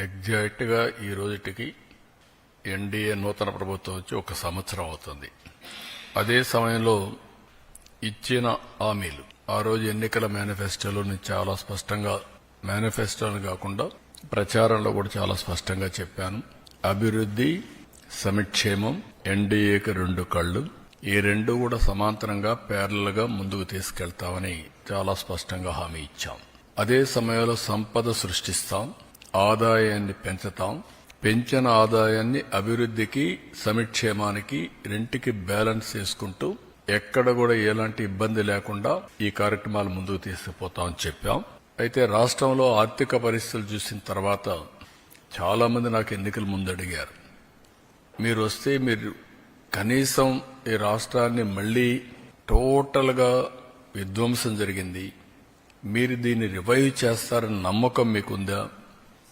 ఎగ్జాక్ట్గా ఈ రోజుటికి ఎన్డీఏ నూతన ప్రభుత్వం వచ్చి ఒక సంవత్సరం అవుతుంది. అదే సమయంలో ఇచ్చిన హామీలు ఆ రోజు ఎన్నికల మేనిఫెస్టోలోని చాలా స్పష్టంగా మేనిఫెస్టోని కాకుండా ప్రచారంలో కూడా చాలా స్పష్టంగా చెప్పాను. అభివృద్ధి సమిక్షేమం ఎన్డీఏకి రెండు కళ్ళు ఈ రెండు కూడా సమాంతరంగా ప్యారల్గా ముందుకు తీసుకెళ్తామని చాలా స్పష్టంగా హామీ ఇచ్చాం. అదే సమయంలో సంపద సృష్టిస్తాం. ఆదాయాన్ని పెంచుతాం. పెంచిన ఆదాయాన్ని అభివృద్ధికి సమిక్షేమానికి రెంటికి బ్యాలెన్స్ చేసుకుంటూ ఎక్కడ కూడా ఎలాంటి ఇబ్బంది లేకుండా ఈ కార్యక్రమాలు ముందుకు తీసుకుపోతామని చెప్పాం. అయితే రాష్ట్రంలో ఆర్థిక పరిస్థితులు చూసిన తర్వాత చాలా మంది నాకు ఎన్నికల ముందు అడిగారు. మీరు వస్తే మీరు కనీసం ఈ రాష్ట్రాన్ని మళ్ళీ టోటల్గా విధ్వంసం జరిగింది. మీరు దీన్ని రివైవ్ చేస్తారని నమ్మకం మీకుందా?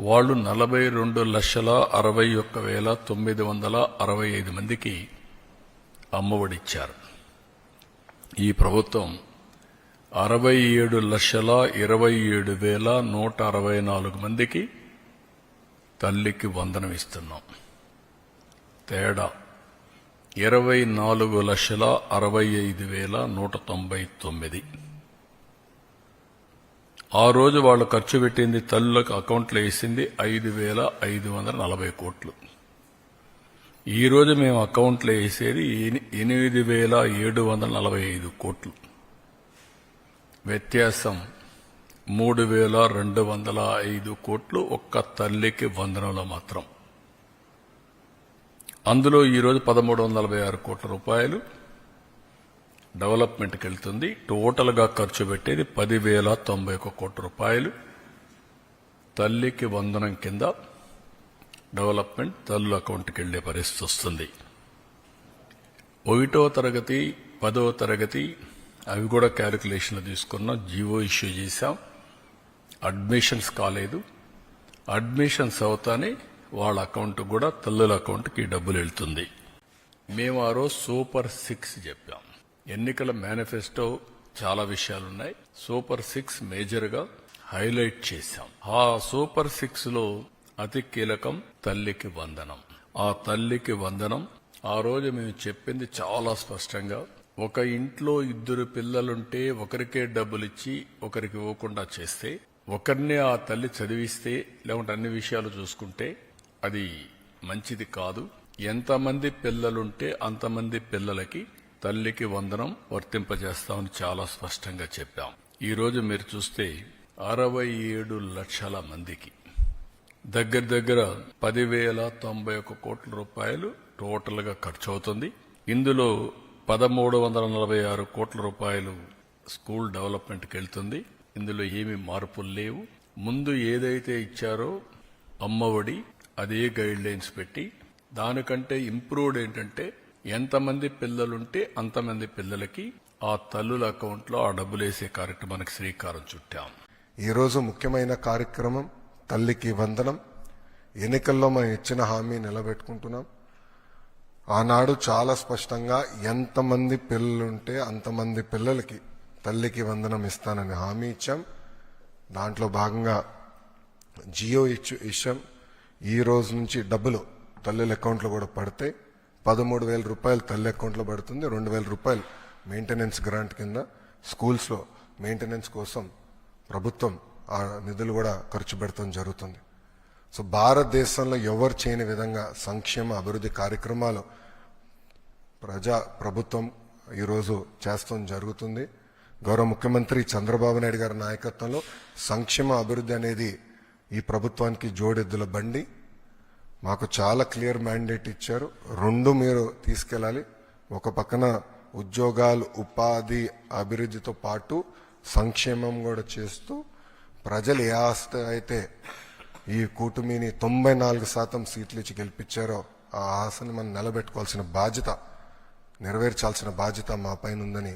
వాళ్ళు నలభై రెండు లక్షల అరవై ఒక్క వేల తొమ్మిది వందల అరవై ఐదు మందికి అమ్మఒడిచ్చారు. ఈ ప్రభుత్వం అరవై ఏడు లక్షల ఇరవై ఏడు వేల నూట అరవై నాలుగు మందికి తల్లికి వందనం ఇస్తున్నాం. తేడా ఇరవై నాలుగు లక్షల అరవై ఐదు వేల నూట తొంభై తొమ్మిది ఆ రోజు వాళ్ళు ఖర్చు పెట్టింది తల్లులకు అకౌంట్లో వేసింది ఐదు వేల ఐదు వందల నలభై కోట్లు. ఈరోజు మేము అకౌంట్లో వేసేది ఎనిమిది వేల ఏడు వందల నలభై ఐదు కోట్లు. వ్యత్యాసం మూడు వేల రెండు వందల ఐదు కోట్లు ఒక్క తల్లికి వందనంలో మాత్రం. అందులో ఈరోజు పదమూడు వందల నలభై ఆరు కోట్ల రూపాయలు డెవలప్మెంట్కి వెళ్తుంది. టోటల్గా ఖర్చు పెట్టేది పదివేల తొంభై ఒక కోట్ల రూపాయలు. తల్లికి వందనం కింద డెవలప్మెంట్ తల్లు అకౌంట్కి వెళ్ళే పరిస్థితి వస్తుంది. ఒకటో తరగతి పదో తరగతి అవి కూడా క్యాలిక్యులేషన్లు తీసుకున్నాం జీవో ఇష్యూ చేశాం. అడ్మిషన్స్ కాలేదు. అడ్మిషన్స్ అవుతానే వాళ్ళ అకౌంట్ కూడా తల్లుల అకౌంట్కి డబ్బులు వెళ్తుంది. మేము ఆ రోజు సూపర్ సిక్స్ చెప్పాం. ఎన్నికల మేనిఫెస్టో చాలా విషయాలున్నాయి. సూపర్ సిక్స్ మేజర్గా హైలైట్ చేశాం. ఆ సూపర్ సిక్స్లో అతి కీలకం తల్లికి వందనం. ఆ తల్లికి వందనం ఆ రోజు మేము చెప్పింది చాలా స్పష్టంగా ఒక ఇంట్లో ఇద్దరు పిల్లలుంటే ఒకరికే డబ్బులు ఇచ్చి ఒకరికి ఇవ్వకుండా చేస్తే ఒకరిని ఆ తల్లి చదివిస్తే లేకుంటే అన్ని విషయాలు చూసుకుంటే అది మంచిది కాదు. ఎంతమంది పిల్లలుంటే అంతమంది పిల్లలకి తల్లికి వందనం వర్తింపజేస్తామని చాలా స్పష్టంగా చెప్పాం. ఈరోజు మీరు చూస్తే అరవై ఏడు లక్షల మందికి. దగ్గర దగ్గర పదివేల తొంభై ఒక కోట్ల రూపాయలు టోటల్గా ఖర్చు అవుతుంది ఇందులో పదమూడు వందల నలభై ఆరు కోట్ల రూపాయలు స్కూల్ డెవలప్మెంట్కి వెళ్తుంది. ఇందులో ఏమీ మార్పులు లేవు. ముందు ఏదైతే ఇచ్చారో అమ్మఒడి అదే గైడ్ లైన్స్ పెట్టి దానికంటే ఇంప్రూవ్డ్ ఏంటంటే ఎంతమంది పిల్లలుంటే అంతమంది పిల్లలకి ఆ తల్లుల అకౌంట్లో ఆ డబ్బులు వేసే కార్యక్రమానికి శ్రీకారం చుట్టాం. ఈరోజు ముఖ్యమైన కార్యక్రమం తల్లికి వందనం. ఎన్నికల్లో మనం ఇచ్చిన హామీ నిలబెట్టుకుంటున్నాం. ఆనాడు చాలా స్పష్టంగా ఎంతమంది పిల్లలుంటే అంతమంది పిల్లలకి తల్లికి వందనం ఇస్తానని హామీ ఇచ్చాం. దాంట్లో భాగంగా జియో ఇచ్చు ఇచ్చాం. ఈ రోజు నుంచి డబ్బులు తల్లుల అకౌంట్లో కూడా పడితే పదమూడు వేల రూపాయలు తల్లి అకౌంట్లో పడుతుంది. రెండు వేల రూపాయలు మెయింటెనెన్స్ గ్రాంట్ కింద స్కూల్స్లో మెయింటెనెన్స్ కోసం ప్రభుత్వం ఆ నిధులు కూడా ఖర్చు పెడతాం జరుగుతుంది. సో భారతదేశంలో ఎవరు చేయని విధంగా సంక్షేమ అభివృద్ధి కార్యక్రమాలు ప్రజా ప్రభుత్వం ఈరోజు చేస్తాం జరుగుతుంది. గౌరవ ముఖ్యమంత్రి చంద్రబాబు నాయుడు గారి నాయకత్వంలో సంక్షేమ అభివృద్ధి అనేది ఈ ప్రభుత్వానికి జోడెద్దుల బండి. మాకు చాలా క్లియర్ మ్యాండేట్ ఇచ్చారు. రెండు మీరు తీసుకెళ్ళాలి. ఒక పక్కన ఉద్యోగాలు ఉపాధి అభివృద్ధితో పాటు సంక్షేమం కూడా చేస్తూ ప్రజలు ఏ ఆస్తి అయితే ఈ కూటమిని తొంభై నాలుగు శాతం సీట్లు ఇచ్చి గెలిపించారో ఆ ఆశని మనం నిలబెట్టుకోవాల్సిన బాధ్యత నెరవేర్చాల్సిన బాధ్యత మా పైన ఉందని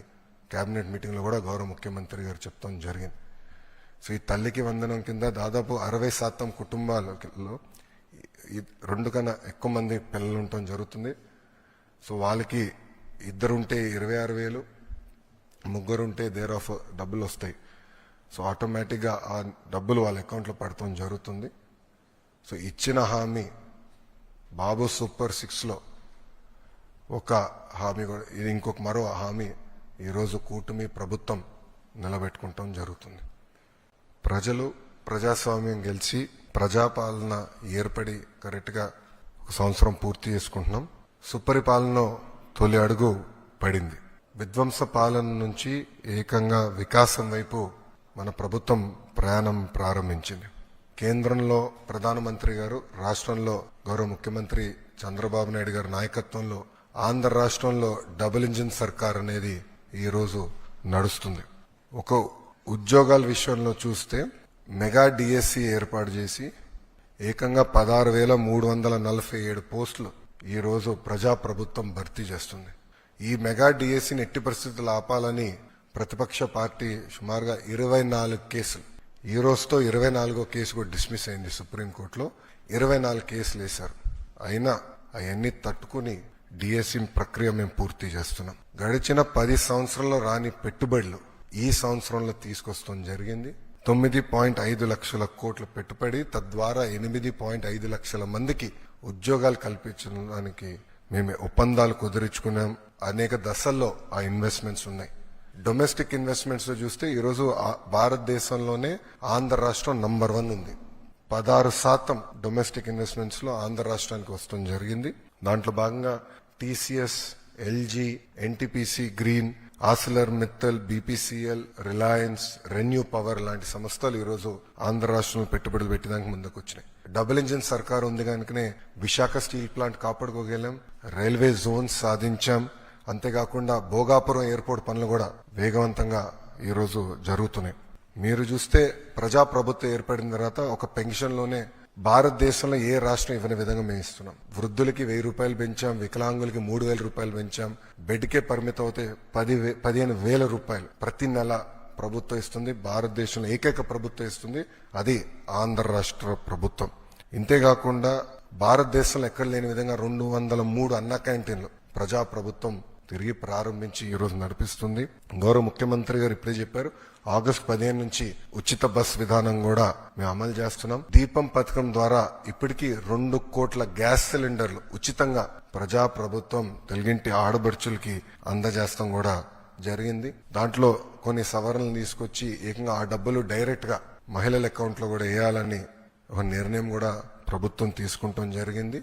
కేబినెట్ మీటింగ్లో కూడా గౌరవ ముఖ్యమంత్రి గారు చెప్తాం జరిగింది. సో ఈ తల్లికి వందనం కింద దాదాపు అరవై శాతం కుటుంబాలలో రెండు కన్నా ఎక్కువ మంది పిల్లలు ఉండటం జరుగుతుంది. సో వాళ్ళకి ఇద్దరుంటే ఇరవై ఆరు వేలు ముగ్గురుంటే దేర్ ఆఫ్ డబ్బులు వస్తాయి. సో ఆటోమేటిక్గా ఆ డబ్బులు వాళ్ళ అకౌంట్లో పడటం జరుగుతుంది. సో ఇచ్చిన హామీ బాబు సూపర్ సిక్స్లో ఒక హామీ కూడా ఇది ఇంకొక మరో హామీ ఈరోజు కూటమి ప్రభుత్వం నిలబెట్టుకుంటాం జరుగుతుంది. ప్రజలు ప్రజాస్వామ్యం గెలిచి ప్రజాపాలన ఏర్పడి కరెక్ట్గా ఒక సంవత్సరం పూర్తి చేసుకుంటున్నాం. సుపరిపాలన తొలి అడుగు పడింది. విధ్వంస పాలన నుంచి ఏకంగా వికాసం వైపు మన ప్రభుత్వం ప్రయాణం ప్రారంభించింది. కేంద్రంలో ప్రధానమంత్రి గారు రాష్ట్రంలో గౌరవ ముఖ్యమంత్రి చంద్రబాబు నాయుడు గారి నాయకత్వంలో ఆంధ్ర రాష్ట్రంలో డబుల్ ఇంజిన్ సర్కార్ అనేది ఈ రోజు నడుస్తుంది. ఒక ఉద్యోగాల విషయంలో చూస్తే మెగా డిఎస్సి ఏర్పాటు చేసి ఏకంగా పదహారు వేల మూడు వందల నలభై ఏడు పోస్టులు ఈరోజు ప్రజాప్రభుత్వం ప్రజా ప్రభుత్వం భర్తీ చేస్తుంది. ఈ మెగా డిఎస్సిని ఎట్టి పరిస్థితులు ఆపాలని ప్రతిపక్ష పార్టీ సుమారుగా ఇరవై నాలుగు కేసులు ఈ రోజుతో ఇరవై నాలుగో కేసు కూడా డిస్మిస్ అయింది సుప్రీంకోర్టులో. ఇరవై నాలుగు కేసులు వేశారు. అయినా అవన్నీ తట్టుకుని డిఎస్సి ప్రక్రియ మేము పూర్తి చేస్తున్నాం. గడిచిన పది సంవత్సరాల్లో రాని పెట్టుబడులు ఈ సంవత్సరంలో తీసుకొస్తాం జరిగింది. తొమ్మిది పాయింట్ ఐదు లక్షల కోట్ల పెట్టుబడి తద్వారా ఎనిమిది పాయింట్ ఐదు లక్షల మందికి ఉద్యోగాలు కల్పించడానికి మేము ఒప్పందాలు కుదుర్చుకున్నాం. అనేక దశల్లో ఆ ఇన్వెస్ట్మెంట్స్ ఉన్నాయి. డొమెస్టిక్ ఇన్వెస్ట్మెంట్స్లో చూస్తే ఈరోజు భారతదేశంలోనే ఆంధ్ర రాష్ట్రం నంబర్ వన్ ఉంది. పదహారు శాతం డొమెస్టిక్ ఇన్వెస్ట్మెంట్స్లో ఆంధ్ర రాష్ట్రానికి వస్తుంది జరిగింది. దాంట్లో భాగంగా TCS LG NTPC green Arcelor Mittal BPCL Reliance ReNew Power లాంటి సంస్థలు ఈరోజు ఆంధ్ర రాష్ట్రంలో పెట్టుబడులు పెట్టడానికి ముందుకు వచ్చినాయి డబుల్ ఇంజిన్ సర్కార్ ఉంది కనుకనే విశాఖ స్టీల్ ప్లాంట్ కాపాడుకోగలం రైల్వే జోన్స్ సాధించాం. అంతేకాకుండా భోగాపురం ఎయిర్పోర్ట్ పనులు కూడా వేగవంతంగా ఈరోజు జరుగుతున్నాయి. మీరు చూస్తే ప్రజా ప్రభుత్వం ఏర్పడిన తర్వాత ఒక పెన్షన్లోనే భారతదేశంలో ఏ రాష్ట్రం ఇవ్వని విధంగా మేము ఇస్తున్నాం. వృద్ధులకి వెయ్యి రూపాయలు పెంచాం వికలాంగులకి మూడు వేల రూపాయలు పెంచాం. బెడ్కే పరిమితం అవుతే పది పదిహేను వేల రూపాయలు ప్రతి నెల ప్రభుత్వం ఇస్తుంది. భారతదేశంలో ఏకైక ప్రభుత్వం ఇస్తుంది. అది ఆంధ్ర రాష్ట్ర ప్రభుత్వం. ఇంతేకాకుండా భారతదేశంలో ఎక్కడ లేని విధంగా రెండు వందల మూడు అన్న క్యాంటీన్లు ప్రజా ప్రభుత్వం తిరిగి ప్రారంభించి ఈరోజు నడిపిస్తుంది. గౌరవ ముఖ్యమంత్రి గారు ఇప్పుడే చెప్పారు ఆగస్టు పదిహేను నుంచి ఉచిత బస్ విధానం కూడా మేము అమలు చేస్తున్నాం. దీపం పథకం ద్వారా ఇప్పటికీ రెండు కోట్ల గ్యాస్ సిలిండర్లు ఉచితంగా ప్రజా ప్రభుత్వం తెలుగింటి ఆడబడుచులకి అందజేస్తాం కూడా జరిగింది. దాంట్లో కొన్ని సవరణలు తీసుకొచ్చి ఏకంగా ఆ డబ్బులు డైరెక్ట్గా మహిళల అకౌంట్లో కూడా వేయాలని ఒక నిర్ణయం కూడా ప్రభుత్వం తీసుకుంటాం జరిగింది.